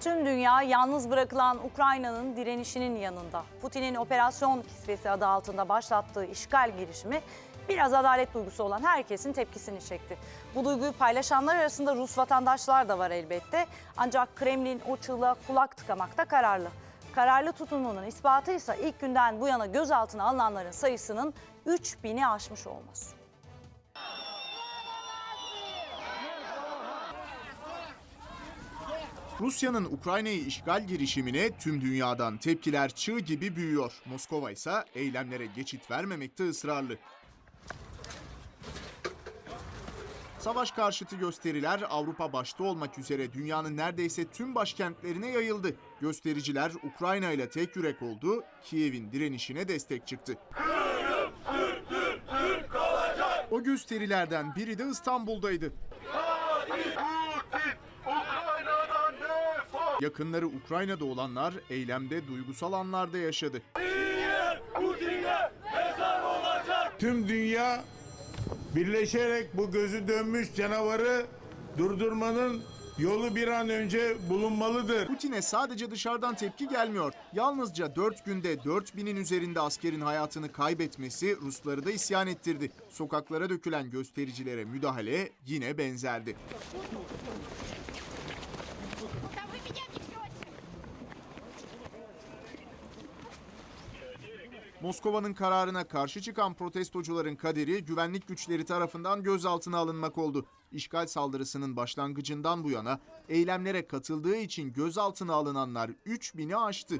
Tüm dünya yalnız bırakılan Ukrayna'nın direnişinin yanında. Putin'in operasyon kisvesi adı altında başlattığı işgal girişimi biraz adalet duygusu olan herkesin tepkisini çekti. Bu duyguyu paylaşanlar arasında Rus vatandaşlar da var elbette. Ancak Kremlin o çığlığa kulak tıkamakta kararlı. Kararlı tutumunun ispatı ise ilk günden bu yana gözaltına alınanların sayısının 3000'i aşmış olması. Rusya'nın Ukrayna'yı işgal girişimine tüm dünyadan tepkiler çığ gibi büyüyor. Moskova ise eylemlere geçit vermemekte ısrarlı. Savaş karşıtı gösteriler Avrupa başta olmak üzere dünyanın neredeyse tüm başkentlerine yayıldı. Göstericiler Ukrayna ile tek yürek oldu, Kiev'in direnişine destek çıktı. O gösterilerden biri de İstanbul'daydı. Yakınları Ukrayna'da olanlar eylemde duygusal anlarda yaşadı. Tüm dünya birleşerek bu gözü dönmüş canavarı durdurmanın yolu bir an önce bulunmalıdır. Putin'e sadece dışarıdan tepki gelmiyor. Yalnızca 4 günde 4000'in üzerinde askerin hayatını kaybetmesi Rusları da isyan ettirdi. Sokaklara dökülen göstericilere müdahale yine benzerdi. Да вы меня несете! Moskova'nın kararına karşı çıkan protestocuların kaderi güvenlik güçleri tarafından gözaltına alınmak oldu. İşgal saldırısının başlangıcından bu yana eylemlere katıldığı için gözaltına alınanlar 3000'i aştı.